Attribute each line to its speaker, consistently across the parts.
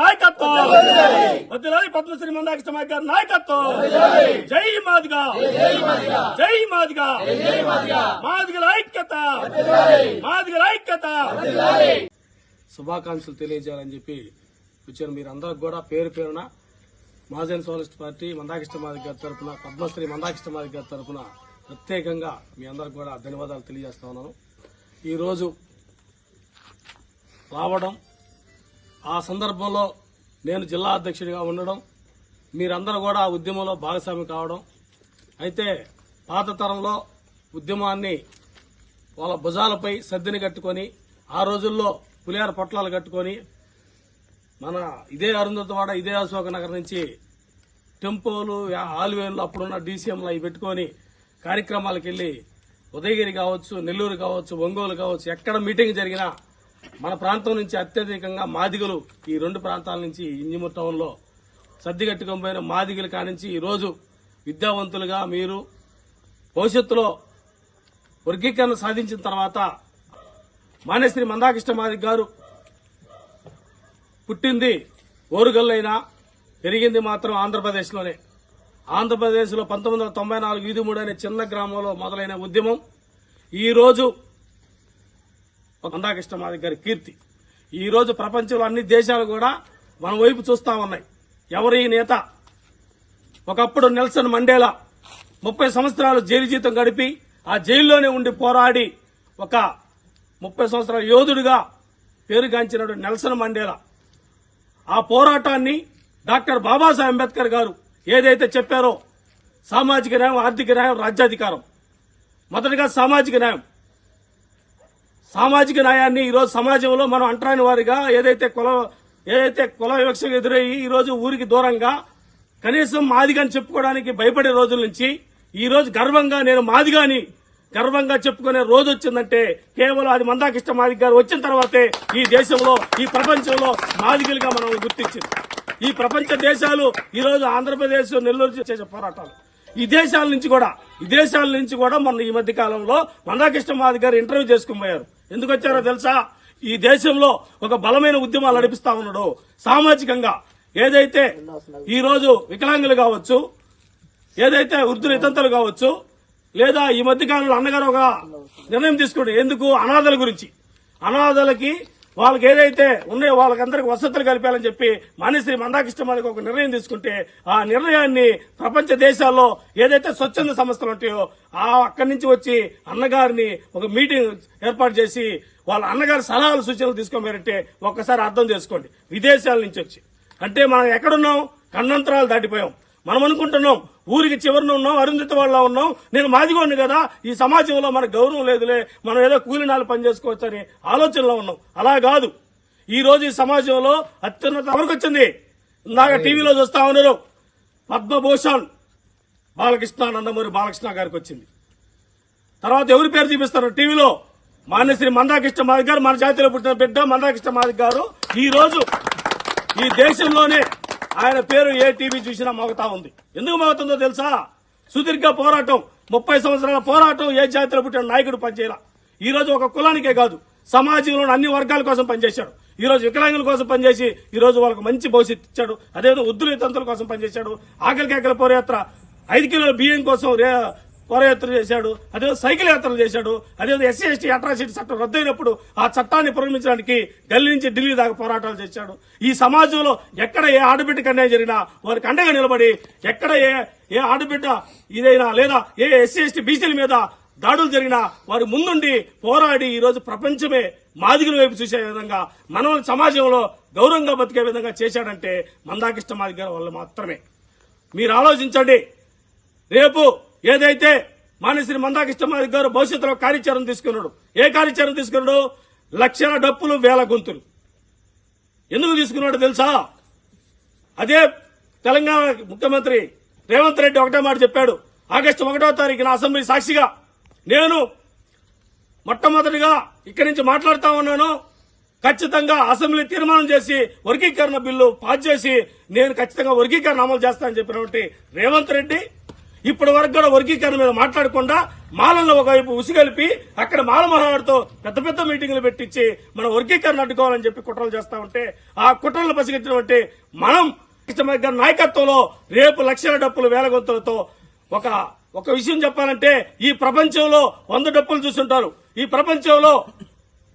Speaker 1: నాయకత్వం! పద్మశ్రీ మందాకృష్ణ గారి నాయకత్వం! జై మాదిగా! జై మాదిగా! మాదిగల ఐక్యత! మాదిగల ఐక్యత! శుభాకాంక్షలు తెలియజేయాలని చెప్పి వచ్చారు మీరందరికి కూడా పేరు పేరున మహాజన్ సోలిస్ట్ పార్టీ మందాకృష్ణ మాదిగ గారి తరపున పద్మశ్రీ మందాకృష్ణ మాదిగ గారి తరపున ప్రత్యేకంగా మీ అందరికి కూడా ధన్యవాదాలు తెలియజేస్తా ఉన్నాను. ఈరోజు రావడం ఆ సందర్భంలో నేను జిల్లా అధ్యక్షుడిగా ఉండడం మీరందరూ కూడా ఆ ఉద్యమంలో భాగస్వామి కావడం. అయితే పాత తరంలో ఉద్యమాన్ని వాళ్ళ భుజాలపై సర్దిని కట్టుకొని ఆ రోజుల్లో పులిహార పొట్లాలు కట్టుకొని మన ఇదే అరుంధతవాడ ఇదే అశోక నగర్ నుంచి టెంపోలు ఆలివేన్లు అప్పుడున్న డీసీఎంలు అవి పెట్టుకొని కార్యక్రమాలకు వెళ్ళి ఉదయగిరి కావచ్చు నెల్లూరు కావచ్చు ఒంగోలు కావచ్చు ఎక్కడ మీటింగ్ జరిగినా మన ప్రాంతం నుంచి అత్యధికంగా మాదిగలు ఈ రెండు ప్రాంతాల నుంచి ఇంజిమూర్ టౌన్లో సర్దిగట్టుకొని పోయిన మాదిగలు కానించి ఈరోజు విద్యావంతులుగా మీరు భవిష్యత్తులో వర్గీకరణ సాధించిన తర్వాత మానేశ్రీ మందాకృష్ణ మాదిగ గారు పుట్టింది ఓరుగల్లైనా పెరిగింది మాత్రం ఆంధ్రప్రదేశ్లోనే. ఆంధ్రప్రదేశ్లో పంతొమ్మిది వందల తొంభై నాలుగు వీధి మూడు అనే చిన్న గ్రామంలో మొదలైన ఉద్యమం. ఈరోజు కొందాకృష్ణ మందాకృష్ణ గారి కీర్తి. ఈ రోజు ప్రపంచంలో అన్ని దేశాలు కూడా మన వైపు చూస్తా ఉన్నాయి. ఎవరు ఈ నేత? ఒకప్పుడు నెల్సన్ మండేలా ముప్పై సంవత్సరాలు జైలు జీతం గడిపి ఆ జైల్లోనే ఉండి పోరాడి ఒక ముప్పై సంవత్సరాల యోధుడిగా పేరుగాంచినాడు నెల్సన్ మండేలా. ఆ పోరాటాన్ని డాక్టర్ బాబాసాహెబ్ అంబేద్కర్ గారు ఏదైతే చెప్పారో సామాజిక న్యాయం ఆర్థిక న్యాయం రాజ్యాధికారం. మొదటిగా సామాజిక న్యాయం. సామాజిక న్యాయాన్ని ఈరోజు సమాజంలో మనం అంటరాని వారిగా ఏదైతే కుల ఏదైతే కుల వివక్షకు ఎదురయ్యి ఈ రోజు ఊరికి దూరంగా కనీసం మాదిగాని చెప్పుకోవడానికి భయపడే రోజుల నుంచి ఈరోజు గర్వంగా నేను మాదిగాని గర్వంగా చెప్పుకునే రోజు వచ్చిందంటే కేవలం అది మందాకృష్ణ మాదిగ గారు వచ్చిన తర్వాతే ఈ దేశంలో ఈ ప్రపంచంలో మాదిగలుగా మనం గుర్తించింది. ఈ ప్రపంచ దేశాలు ఈ రోజు ఆంధ్రప్రదేశ్ నెల్లూరు చేసే పోరాటాలు. ఈ దేశాల నుంచి కూడా ఈ దేశాల నుంచి కూడా మొన్న ఈ మధ్య కాలంలో మందాకృష్ణ మాది గారు ఇంటర్వ్యూ చేసుకుని పోయారు. ఎందుకు వచ్చారో తెలుసా? ఈ దేశంలో ఒక బలమైన ఉద్యమాలు నడిపిస్తా ఉన్నాడు. సామాజికంగా ఏదైతే ఈ రోజు వికలాంగులు కావచ్చు ఏదైతే వృద్ధులు ఇతంతలు కావచ్చు లేదా ఈ మధ్య కాలంలో అన్నగారు ఒక నిర్ణయం తీసుకుంటే ఎందుకు? అనాథల గురించి. అనాథలకి వాళ్ళకి ఏదైతే ఉన్నాయో వాళ్ళకందరికి వసతులు కల్పాలని చెప్పి మానేశ్రీ మందాకృష్ణ ఒక నిర్ణయం తీసుకుంటే ఆ నిర్ణయాన్ని ప్రపంచ దేశాల్లో ఏదైతే స్వచ్ఛంద సంస్థలు ఉంటాయో ఆ అక్కడి నుంచి వచ్చి అన్నగారిని ఒక మీటింగ్ ఏర్పాటు చేసి వాళ్ళ అన్నగారి సలహాలు సూచనలు తీసుకోమారంటే ఒక్కసారి అర్థం చేసుకోండి. విదేశాల నుంచి వచ్చి. అంటే మనం ఎక్కడున్నాం? కన్నంతరాలు దాటిపోయాం. మనం అనుకుంటున్నాం ఊరికి చివరిన ఉన్నాం అరుంధతి వాళ్ళ ఉన్నాం నేను మాదిగోండి కదా ఈ సమాజంలో మనకు గౌరవం లేదులే మనం ఏదో కూలినాలు పని చేసుకోవచ్చు అని ఆలోచనలో ఉన్నాం. అలా కాదు. ఈ రోజు ఈ సమాజంలో అత్యున్నత ఎవరికి వచ్చింది. ఇందాక టీవీలో చూస్తా ఉన్నారు. పద్మభూషణ్ బాలకృష్ణ నందమూరి బాలకృష్ణ గారికి వచ్చింది. తర్వాత ఎవరి పేరు చూపిస్తారు? టీవీలో మాన్యశ్రీ మందాకృష్ణ మాదిక్ గారు మన జాతిలో పుట్టిన బిడ్డ మందాకృష్ణ మాదిక్ గారు. ఈ రోజు ఈ దేశంలోనే ఆయన పేరు ఏ టీవీ చూసినా మోగుతా ఉంది. ఎందుకు మోగుతుందో తెలుసా? సుదీర్ఘ పోరాటం ముప్పై సంవత్సరాల పోరాటం ఏ జాతిలో పుట్టిన నాయకుడు పనిచేయాల. ఈ రోజు ఒక కులానికే కాదు సమాజంలోని అన్ని వర్గాల కోసం పనిచేశాడు. ఈ రోజు వికలాంగుల కోసం పనిచేసి ఈ రోజు వాళ్ళకు మంచి భవిష్యత్తు ఇచ్చాడు. అదేవిధంగా ఉద్దుల తంతుల కోసం పనిచేశాడు. ఆకలి కేకల పోరయాత్ర ఐదు కిలోల బియ్యం కోసం కోరయాత్ర చేశాడు అదే సైకిల్ యాత్రలు చేశాడు అదే ఎస్సీ ఎస్టీ అట్రాసిటీ చట్టం రద్దయినప్పుడు ఆ చట్టాన్ని పురమించడానికి ఢిల్లీ నుంచి ఢిల్లీ దాకా పోరాటాలు చేశాడు. ఈ సమాజంలో ఎక్కడ ఏ ఆడబిడ్డకు అన్యాయం జరిగినా వారికి అండగా నిలబడి ఎక్కడ ఏ ఏ ఆడబిడ్డ ఇదైనా లేదా ఏ ఎస్సీ ఎస్టీ బీసీల మీద దాడులు జరిగినా వారి ముందుండి పోరాడి ఈరోజు ప్రపంచమే మాదిగల వైపు చూసే విధంగా మనం సమాజంలో గౌరవంగా బతికే విధంగా చేశాడంటే మందాకృష్ణ మాదిగ వాళ్ళు వల్ల మాత్రమే. మీరు ఆలోచించండి. రేపు ఏదైతే మానశ్రీ మందాకృష్ణమాది గారు భవిష్యత్తులో కార్యాచరణ తీసుకున్నాడు. ఏ కార్యాచరణ తీసుకున్నాడు? లక్షల డప్పులు వేల గొంతులు. ఎందుకు తీసుకున్నాడు తెలుసా? అదే తెలంగాణ ముఖ్యమంత్రి రేవంత్ రెడ్డి ఒకటే మాట చెప్పాడు. ఆగస్టు ఒకటో తారీఖున అసెంబ్లీ సాక్షిగా నేను మొట్టమొదటిగా ఇక్కడి నుంచి మాట్లాడుతా ఉన్నాను. ఖచ్చితంగా అసెంబ్లీ తీర్మానం చేసి వర్గీకరణ బిల్లు పాస్ చేసి నేను ఖచ్చితంగా వర్గీకరణ అమలు చేస్తానని చెప్పినటువంటి రేవంత్ రెడ్డి ఇప్పటి వరకు కూడా వర్గీకరణ మీద మాట్లాడకుండా మాలల్లో ఒకవైపు ఉసిగలిపి అక్కడ మాల మహానాడుతో పెద్ద పెద్ద మీటింగులు పెట్టించి మన వర్గీకరణ అడ్డుకోవాలని చెప్పి కుట్రలు చేస్తా ఉంటే ఆ కుట్రలు పసిగట్టినటువంటి మనం గారి నాయకత్వంలో రేపు లక్షల డప్పులు వేల గొంతులతో ఒక ఒక విషయం చెప్పాలంటే ఈ ప్రపంచంలో వంద డప్పులు చూసుంటారు. ఈ ప్రపంచంలో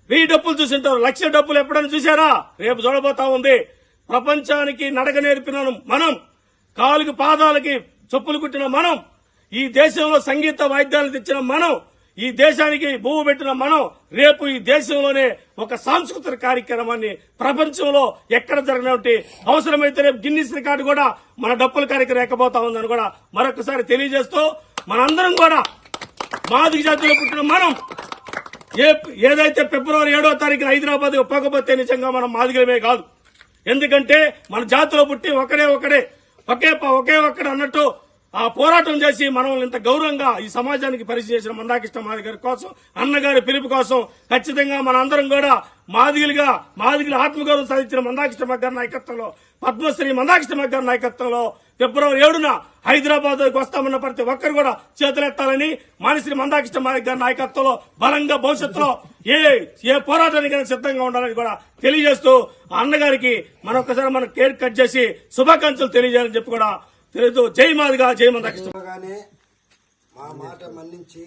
Speaker 1: వెయ్యి డప్పులు చూసింటారు. లక్ష డప్పులు ఎప్పుడైనా చూసారా రేపు చూడబోతా ఉంది. ప్రపంచానికి నడక నేర్పిన మనం. కాలుకి పాదాలకి చెప్పులు కుట్టిన మనం ఈ దేశంలో సంగీత వాయిద్యాలు తెచ్చిన మనం ఈ దేశానికి భూమి పెట్టిన మనం రేపు ఈ దేశంలోనే ఒక సాంస్కృతిక కార్యక్రమాన్ని ప్రపంచంలో ఎక్కడ జరగనటువంటి అవసరమైతే రేపు గిన్నిస్ రికార్డు కూడా మన డప్పుల కార్యక్రమం ఎక్కబోతా ఉందని కూడా మరొకసారి తెలియజేస్తూ మనందరం కూడా మాదిక జాతిలో పుట్టిన మనం ఏ ఏదైతే ఫిబ్రవరి ఏడో తారీఖున హైదరాబాద్ ఒప్పకపోతే నిజంగా మనం మాదిగలమే కాదు. ఎందుకంటే మన జాతిలో పుట్టి ఒకడే ఒకడే ఒకే ప- ఒకే ఒక్కడే అన్నట్టు ఆ పోరాటం చేసి మనల్ని ఇంత గౌరవంగా ఈ సమాజానికి పరిచయం చేసిన మందాకృష్ణ మాది గారి కోసం అన్నగారి పిలుపు కోసం ఖచ్చితంగా మన అందరం కూడా మాదిగలుగా మాదిగల ఆత్మగౌరవం సాధించిన మందాకృష్ణ గారి నాయకత్వంలో పద్మశ్రీ మందాకృష్ణ గారి నాయకత్వంలో ఫిబ్రవరి ఏడున హైదరాబాద్ వస్తామన్న ప్రతి ఒక్కరు కూడా చేతులెత్తాలని మానిశ్రీ మందాకృష్ణ మాదిగ గారి నాయకత్వంలో బలంగా భవిష్యత్తులో ఏ ఏ పోరాటానికైనా సిద్ధంగా ఉండాలని కూడా తెలియజేస్తూ ఆ అన్నగారికి మరొకసారి మనం కేర్ కట్ చేసి శుభాకాంక్షలు తెలియజేయాలని చెప్పి కూడా తెలియదు జై మాదిగా జై మందాకృష్ణ
Speaker 2: మా మాట మన్నించి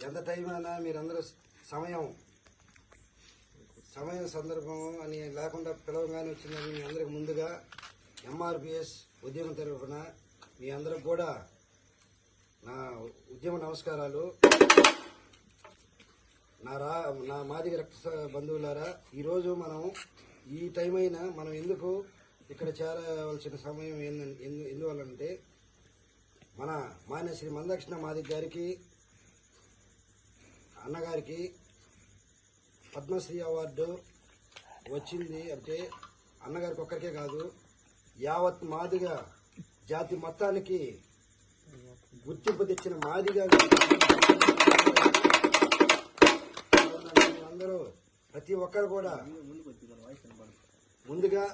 Speaker 2: ఎంత టైం అయినా మీరందరూ సమయం సమయం సందర్భం అని లేకుండా పిలవగానే వచ్చిందని మీ అందరికి ముందుగా ఎంఆర్పిఎస్ ఉద్యమం తరఫున మీ అందరికి కూడా నా ఉద్యమ నమస్కారాలు. నా రా నా మాదిగ రక్త బంధువులారా ఈరోజు మనం ఈ టైం అయినా మనం ఎందుకు ఇక్కడ చేరవలసిన సమయం ఎందు- ఎందు- ఎందువల్లంటే మన మాన్య శ్రీ మందక్షిణ మాదిక్ గారికి అన్నగారికి పద్మశ్రీ అవార్డు వచ్చింది అంటే అన్నగారికి ఒక్కరికే కాదు యావత్ మాదిగా జాతి మొత్తానికి గుర్తింపు తెచ్చిన మాదిగా అందరూ ప్రతి ఒక్కరు కూడా ముందుగా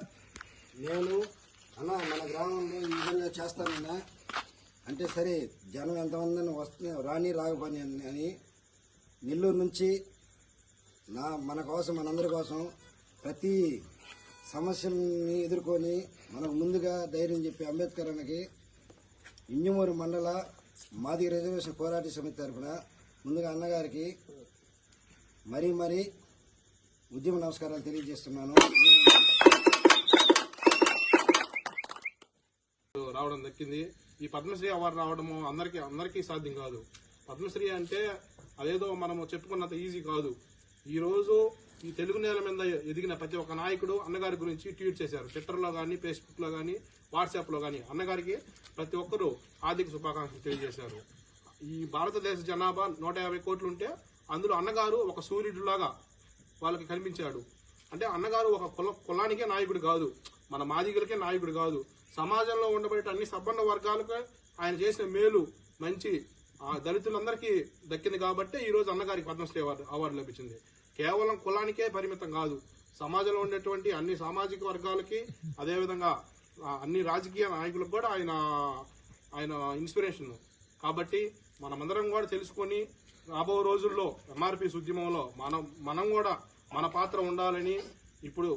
Speaker 2: నేను అన్న మన గ్రామంలో ఈ విధంగా చేస్తానన్నా. అంటే సరే జనం ఎంతమందని వస్తుంది రాని రాకపోని అని- అని నెల్లూరు నుంచి నా మన కోసం మనందరి కోసం ప్రతి సమస్యల్ని ఎదుర్కొని మనకు ముందుగా ధైర్యం చెప్పి అంబేద్కర్ అన్నకి ఇంజమూరు మండల మాది రిజర్వేషన్ పోరాట సమితి తరఫున ముందుగా అన్నగారికి మరీ మరీ ఉద్యమ నమస్కారాలు తెలియజేస్తున్నాను.
Speaker 3: రావడం దక్కింది. ఈ పద్మశ్రీ అవార్డు రావడము అందరికీ అందరికీ సాధ్యం కాదు. పద్మశ్రీ అంటే అదేదో మనము చెప్పుకున్నంత ఈజీ కాదు. ఈ రోజు ఈ తెలుగు నేల మీద ఎదిగిన ప్రతి ఒక్క నాయకుడు అన్నగారి గురించి ట్వీట్ చేశారు. ట్విట్టర్లో కానీ ఫేస్బుక్లో కానీ వాట్సాప్లో కానీ అన్నగారికి ప్రతి ఒక్కరూ ఆర్థిక శుభాకాంక్షలు తెలియజేశారు. ఈ భారతదేశ జనాభా నూట యాభై కోట్లు ఉంటే అందులో అన్నగారు ఒక సూర్యుడిలాగా వాళ్ళకి కనిపించాడు. అంటే అన్నగారు ఒక కుల కులానికే నాయకుడు కాదు. మన మాదిగలకే నాయకుడు కాదు. సమాజంలో ఉండబడే అన్ని సబ్బండ వర్గాలకు ఆయన చేసిన మేలు మంచి ఆ దళితులందరికీ దక్కింది కాబట్టి ఈ రోజు అన్నగారికి పద్మశ్రీ అవార్డు అవార్డు లభించింది. కేవలం కులానికే పరిమితం కాదు సమాజంలో ఉండేటువంటి అన్ని సామాజిక వర్గాలకి అదేవిధంగా అన్ని రాజకీయ నాయకులకు కూడా ఆయన ఆయన ఇన్స్పిరేషన్. కాబట్టి మనమందరం కూడా తెలుసుకొని రాబో రోజుల్లో ఎంఆర్పీస్ ఉద్యమంలో మనం మనం కూడా మన పాత్ర ఉండాలని ఇప్పుడు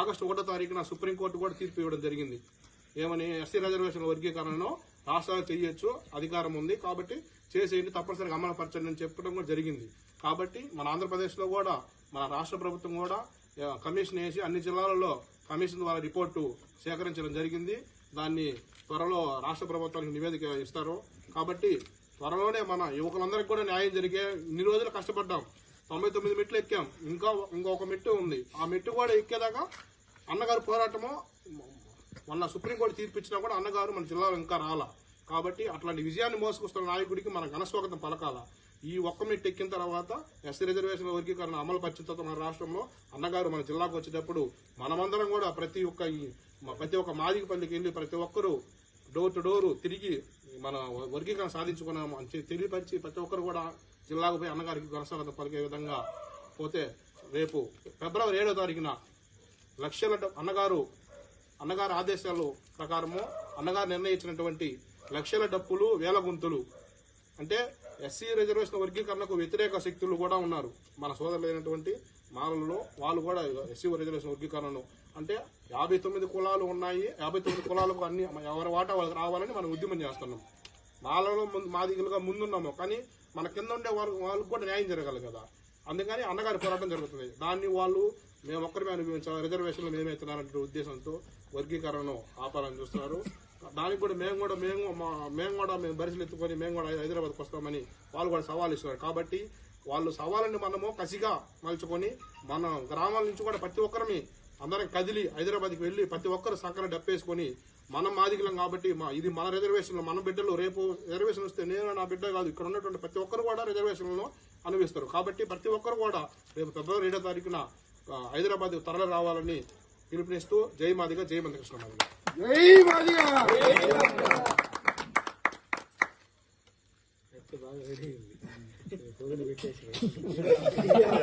Speaker 3: ఆగస్టు ఒకటో తారీఖున సుప్రీంకోర్టు కూడా తీర్పు ఇవ్వడం జరిగింది. ఏమని ఎస్సీ రిజర్వేషన్ల వర్గీకరణను రాష్ట్రాలు చేయొచ్చు అధికారం ఉంది కాబట్టి చేసేయండి తప్పనిసరిగా అమలుపరచండి అని చెప్పడం కూడా జరిగింది. కాబట్టి మన ఆంధ్రప్రదేశ్లో కూడా మన రాష్ట్ర ప్రభుత్వం కూడా కమిషన్ వేసి అన్ని జిల్లాలలో కమిషన్ ద్వారా రిపోర్టు సేకరించడం జరిగింది. దాన్ని త్వరలో రాష్ట్ర ప్రభుత్వానికి నివేదిక ఇస్తారు. కాబట్టి త్వరలోనే మన యువకులందరికీ కూడా న్యాయం జరిగే ఇన్ని రోజులు కష్టపడ్డాం. తొంభై తొమ్మిది మెట్లు ఎక్కాం. ఇంకా ఇంకొక మెట్టు ఉంది. ఆ మెట్టు కూడా ఎక్కేదాకా అన్నగారు పోరాటము మొన్న సుప్రీంకోర్టు తీర్పు ఇచ్చినా కూడా అన్నగారు మన జిల్లాలో ఇంకా రాలా. కాబట్టి అట్లాంటి విజయాన్ని మోసుకొస్తున్న నాయకుడికి మన ఘనస్వాగతం పలకాల. ఈ ఒక్క మెట్టు ఎక్కిన తర్వాత ఎస్సీ రిజర్వేషన్ వర్గీకరణ అమలు పరిచిన తర్వాత మన రాష్ట్రంలో అన్నగారు మన జిల్లాకు వచ్చేటప్పుడు మనమందరం కూడా ప్రతి ఒక్క ఈ- ప్రతి ఒక్క మాదిగపల్లికి వెళ్ళి ప్రతి ఒక్కరూ డోర్ టు డోరు తిరిగి మన వర్గీకరణ సాధించుకున్నాము అని తెలియపరిచి ప్రతి ఒక్కరు కూడా జిల్లాకు పోయి అన్నగారికి ఘనస్వాగతం పలికే విధంగా పోతే రేపు ఫిబ్రవరి ఏడో తారీఖున లక్షల డ- అన్నగారు అన్నగారి ఆదేశాలు ప్రకారము అన్నగారు నిర్ణయించినటువంటి లక్షల డప్పులు వేల గుంతులు. అంటే ఎస్సీ రిజర్వేషన్ వర్గీకరణకు వ్యతిరేక శక్తులు కూడా ఉన్నారు. మన సోదరులైనటువంటి మాలల్లో వాళ్ళు కూడా ఎస్సీ రిజర్వేషన్ వర్గీకరణను అంటే యాభై తొమ్మిది కులాలు ఉన్నాయి. యాభై తొమ్మిది కులాలకు అన్ని ఎవరి వాటా వాళ్ళకి రావాలని మనం ఉద్యమం చేస్తున్నాం. మాలలో ముందు మాదిగలుగా ముందున్నాము. కానీ మన కింద ఉండే వాళ్ళు వాళ్ళకి కూడా న్యాయం జరగాలి కదా. అందుకని అన్నగారి పోరాటం జరుగుతుంది. దాన్ని వాళ్ళు మేము ఒక్కరిమే అనుభవించాలి. రిజర్వేషన్లు మేమవుతున్నారంటే ఉద్దేశంతో వర్గీకరణను ఆపాలని చూస్తున్నారు. దానికి కూడా మేము కూడా మేము మా- మేము కూడా మేము బరిసెలు ఎత్తుకొని మేము కూడా హైదరాబాద్కి వస్తామని వాళ్ళు కూడా సవాల్ ఇస్తున్నారు. కాబట్టి వాళ్ళు సవాళ్ళని మనము కసిగా మలుచుకొని మన గ్రామాల నుంచి కూడా ప్రతి ఒక్కరిని అందరం కదిలి హైదరాబాద్కి వెళ్ళి ప్రతి ఒక్కరు సక్కన డప్పేసుకొని మనం మాదిగలం కాబట్టి మా ఇది మన రిజర్వేషన్ మన బిడ్డలు రేపు రిజర్వేషన్ వస్తే నేను నా బిడ్డ కాదు ఇక్కడ ఉన్నటువంటి ప్రతి ఒక్కరు కూడా రిజర్వేషన్లను అనుభవిస్తారు. కాబట్టి ప్రతి ఒక్కరు కూడా రేపు ఫిబ్రవరి ఏడో తారీఖున హైదరాబాద్ తరలి రావాలని పిలుపునిస్తూ జై మాదిగ జై మందకృష్ణ మాదిగ.